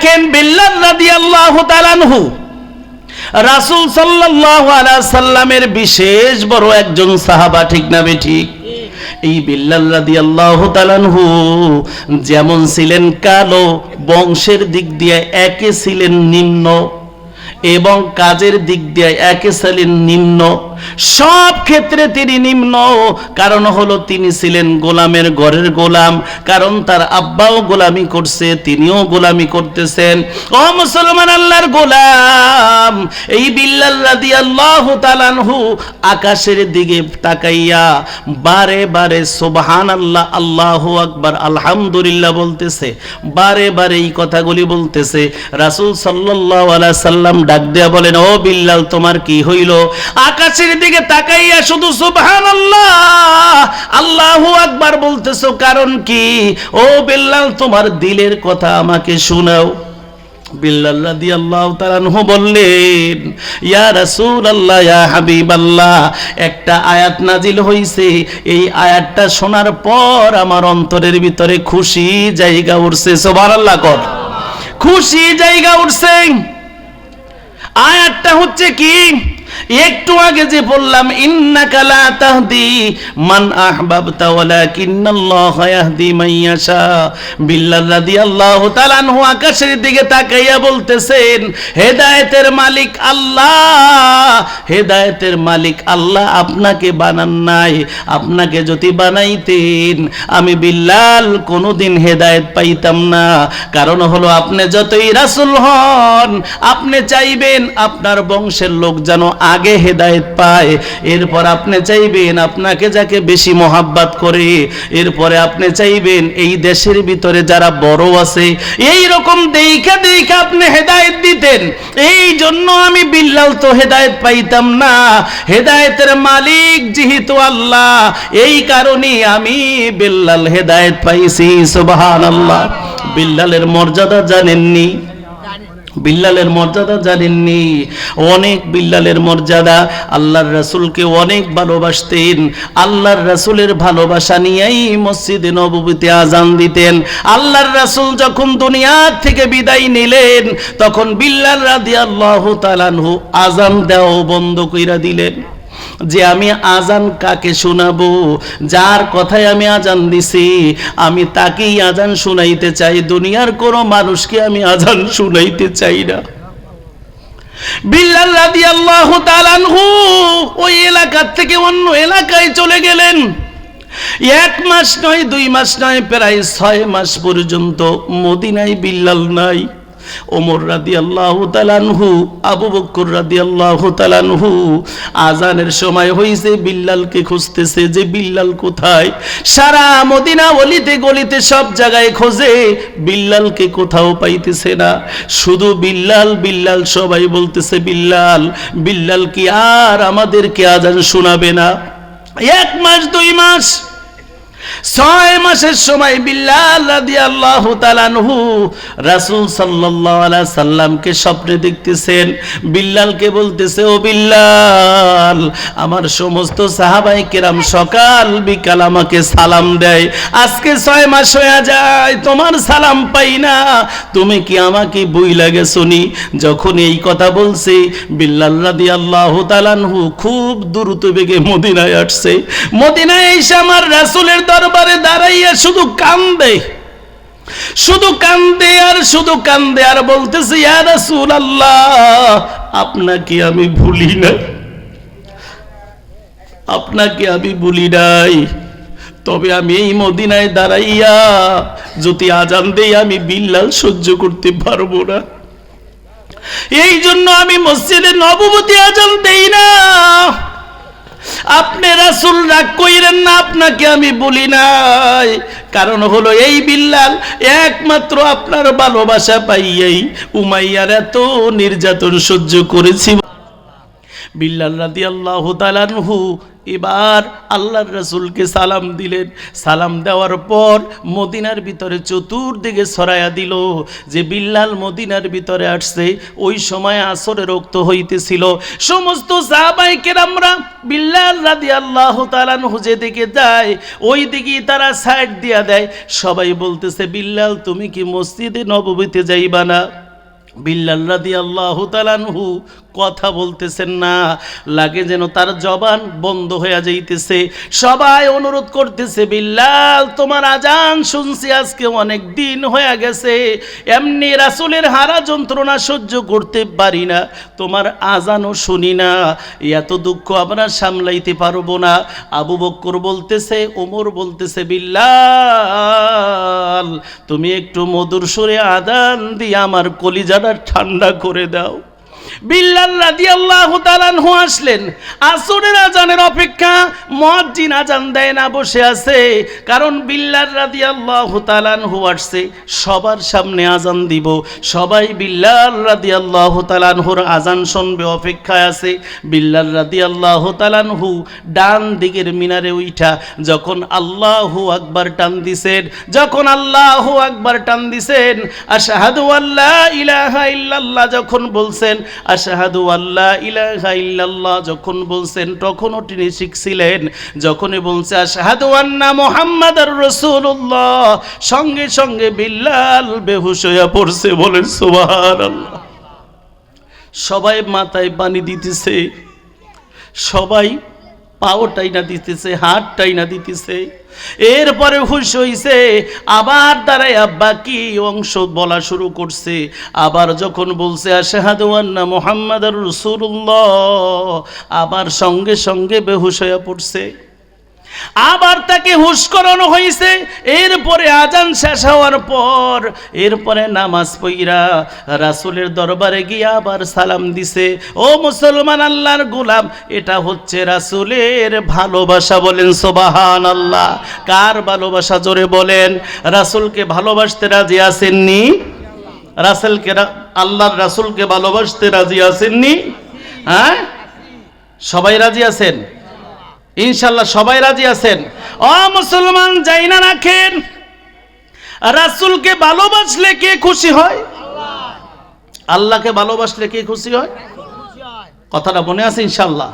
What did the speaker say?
দেখেন বিল্লাল রাদিয়াল্লাহু তাআলাহু রাসূল সাল্লাল্লাহু আলাইহি সাল্লামের বিশেষ বড় একজন সাহাবা, ঠিক না ঠিক? এই বিল্লাল রাদিয়াল্লাহু যেমন ছিলেন কালো, বংশের দিক দিয়ে একে ছিলেন নিম্ন এবং কাজের দিক দিয়ে একে ছিলেন নিম্ন। সব ক্ষেত্রে তিনি নিম্ন। কারণ হলো তিনি ছিলেন গোলামের ঘরের গোলাম। কারণ তার আব্বাও গোলামি করছে, তিনিও গোলামি করতেছেন। ও মুসলমান আল্লাহর গোলাম, এই বিল্লাল রাদিয়াল্লাহু তাআলাহু আকাশের দিকে তাকাইয়া বারে বারে সুবহানাল্লাহ, আল্লাহু আকবার, আলহামদুলিল্লাহ বলতেছে, বারে বারে এই কথাগুলি বলতেছে। রাসূল সাল্লাল্লাহু আলাইহি সাল্লাম ডাক দেয়া বলেন, ও বিল্লাল, তোমার কি হইল? আকাশের দিকে তাকাইয়া শুধু সুবহানাল্লাহ, আল্লাহু আকবার বলতেছো, কারণ কি? ও বিল্লাল, তোমার দিলের কথা আমাকে শোনাও। এই শোনার পর আমার অন্তরের ভিতরে খুশি জায়গা উঠছে খুশি জায়গা উঠছে। আয়াতটা হচ্ছে কি? একটু আগে যে বললাম, ইন্নাকা লা তাহদি মান আহবাবতা ওয়ালাকিন্নাল্লাহা ইয়াহদি মান ইয়াশা। বিল্লাল রাদিয়াল্লাহু তাআলা আনহু আকাশের দিকে তাকাইয়া বলতেছেন, হেদায়েতের মালিক আল্লাহ, হেদায়েতের মালিক আল্লাহ আপনাকে বানান নাই, আপনাকে যদি বানাইতেন, আমি বিল্লাল কোনোদিন হেদায়েত পাইতাম না। কারণ হলো, আপনি যতই রাসূল হন, আপনি চাইবেন আপনার বংশের লোক যেন আগে হেদায়েত পায়। এরপর আপনি চাইবেন আপনাকে যাকে বেশি মহাব্বাত করে, এরপরে আপনি চাইবেন এই দেশের ভিতরে যারা বড় আছে এই রকম দেইখা দেইখা আপনি হেদায়েত দিতেন। এই জন্য আমি বিল্লাল তো হেদায়েত পাইতাম না। হেদায়েতের মালিক যেহেতু আল্লাহ, এই কারণে আমি বিল্লাল হেদায়েত পাইছি, সুবহানাল্লাহ। বিল্লালের মর্যাদা জানেননি। বিল্লালের মর্যাদা জানেননি। অনেক বিল্লালের মর্যাদা। আল্লাহর রাসূলকে অনেক ভালোবাসতেন। আল্লাহর রাসূলের ভালোবাসা নিয়েই মসজিদে নববীতে আজান দিতেন। আল্লাহর রাসূল যখন দুনিয়ার থেকে বিদায় নিলেন, তখন বিল্লাল রাদিয়াল্লাহু তালানহু আজান দেওয়া বন্ধ কইরা দিলেন। যে আমি আজান কাকে শোনাবো? যার কথায় আমি আজান দিছি, আমি তাকেই আজান শুনাইতে চাই। দুনিয়ার কোনো মানুষকে আমি আজান শুনাইতে চাই না। বিল্লাল রাদিয়াল্লাহু তাআলা ওই এলাকা থেকে অন্য এলাকায় চলে গেলেন। এক মাস নয়, দুই মাস নয়, প্রায় ছয় মাস পর্যন্ত মদিনায় বিল্লাল নাই। ওমর রাদি আল্লাহ তালানহু আবু বক্কর রাদি আল্লাহ তালানহু আজানের সময় হয়েছে বিল্লালকে খুঁজতেছে যে বিল্লাল কোথায়? সারা মদিনা অলিতে গলিতে সব জায়গায় খোঁজে, বিল্লালকে কোথাও পাইতেছে না। শুধু বিল্লাল বিল্লাল সবাই বলতেছে, বিল্লাল বিল্লাল কি আর আমাদেরকে আজান শোনাবে না? এক মাস, দুই মাস ছয় মাসের সময় বিল্লাল রাদিয়াল্লাহু তাআলাহু রাসূল সাল্লাল্লাহু আলাইহি সাল্লামকে স্বপ্নে দেখতেছেন। বিল্লালকে বলতেছে, ও বিল্লাল, আমার সমস্ত সাহাবাই কেরাম সকাল বিকাল আমাকে সালাম দেয়। আজকে ছয় মাস হয়ে যায়, তোমার সালাম পাই না। তুমি কি আমাকে বই লাগে শুনি যখন এই কথা বলছে, বিল্লাল রাদিয়াল্লাহু তাআলাহু খুব দ্রুত বেগে মদিনায় আসছে। মদিনায় এসে আমার রাসূলের দরবারে দাঁড়াইয়া শুধু কান্দে। শুধু কান্দে আর শুধু কান্দে আর বলতেছে আপনাকে আমি ভুলি না আপনাকে আমি ভুলি নাই। তবে আমি এই মদিনায় দাঁড়াইয়া যদি আজান দেই, আমি বিল্লাল সহ্য করতে পারব না। এই জন্য আমি মসজিদে নববতী আজান দেই না। আপনি রাসুল রাগ কইরেন না, আপনাকে আমি বলি নাই। কারণ হলো এই বিল্লাল একমাত্র আপনার ভালোবাসা পাইয়াই উমাইয়ার এত নির্যাতন সহ্য করেছি বিল্লাল রাদি আল্লাহ তালানহু এবার আল্লাহর রসুলকে সালাম দিলেন। সালাম দেওয়ার পর মদিনার ভিতরে চতুর্দিকে ছড়াইয়া দিল যে বিল্লাল মদিনার ভিতরে আসছে। ওই সময় আসরে রক্ত হইতেছিল। সমস্ত সাহাবাই আমরা বিল্লাল রাদি আল্লাহ তালানহু যেদিকে যায় ওই দিকে তারা সাইড দিয়া দেয়। সবাই বলতেছে, বিল্লাল, তুমি কি মসজিদে নববীতে যাইবা না? বিল্লাল রাদি আল্লাহ তালানহু কথা বলতেছেন না। লাগে যেন তার জবান বন্ধ হয়ে যাইতেছে। সবাই অনুরোধ করতেছে, বিল্লাল, তোমার আজান শুনছি, আজকে অনেক দিন হয়ে গেছে। এমনি রাসুলের হারা যন্ত্রণা সহ্য করতে পারি না। তোমার আজানও শুনি না। এত দুঃখ আমরা সামলাইতে পারব না। আবু বক্কর বলতেছে, ওমর বলতেছে, বিল্লাল, তুমি একটু মধুর সুরে আদান দিয়ে আমার কলিজাটা ঠান্ডা করে দাও। বিল্লাল রাদিয়াল্লাহু তাআলাহু আসলেন। আসরের আজানের অপেক্ষা মুয়াজ্জিন আজান দেয় না, বসে আছে। কারণ বিল্লাল রাদিয়াল্লাহু তাআলাহু আসছে, সবার সামনে আজান দিব। সবাই বিল্লাল রাদিয়াল্লাহু তাআলাহুর আজান শুনবে, অপেক্ষায় আছে। বিল্লাল রাদিয়াল্লাহু তাআলাহু ডান দিকের মিনারে উইঠা, যখন আল্লাহু আকবার টান দিছেন, যখন আল্লাহু আকবার টান দিছেন, আশহাদু আল্লা ইলাহা ইল্লাল্লাহ যখন বলছেন আশহাদু আল্লাহ ইলাহা ইল্লাল্লাহ, যখন বলছেন তখনও তিনি শিখছিলেন, যখনই বলছে, আশাহাদু আন্না মুহাম্মাদার রসুল্লাহ সঙ্গে সঙ্গে বিল্লাল বেহুশ হয়ে পড়ছে বলেন, সুবহানাল্লাহ। সবাই মাথায় পানি দিতেছে, সবাই পাও না দিতেছে, হাতটাই না দিতেছে। এরপরে হুশ হইছে, আবার দ্বারাই আব্বা কি অংশ বলা শুরু করছে। আবার যখন বলছে আশাহাদুয়ান্না মোহাম্মদ রসুল্লাহ আবার সঙ্গে সঙ্গে বেহুশ হয়ে পড়ছে। আবার তাকে হুশ করানো হয়েছে। এরপরে আজান শেষ হওয়ার পর, এরপরে নামাজ পইরা রাসূলের দরবারে গিয়ে আবার সালাম দিছে। ও মুসলমান আল্লাহর গোলাম, এটা হচ্ছে রাসূলের ভালোবাসা বলেন সোবাহান আল্লাহ কার ভালোবাসা জোরে বলেন? রাসূলকে ভালোবাসতে রাজি আছেননি? রাসেলকে আল্লাহর রাসূলকে ভালোবাসতে রাজি আছেননি? হ্যাঁ? সবাই রাজি আছেন? ইনশাল্লাহ সবাই রাজি আছেন। অ, মুসলমান যাই না রাখেন। রাসুলকে ভালোবাসলে কে খুশি হয়? আল্লাহকে ভালোবাসলে কে খুশি হয়? কথাটা মনে আছে ইনশাল্লাহ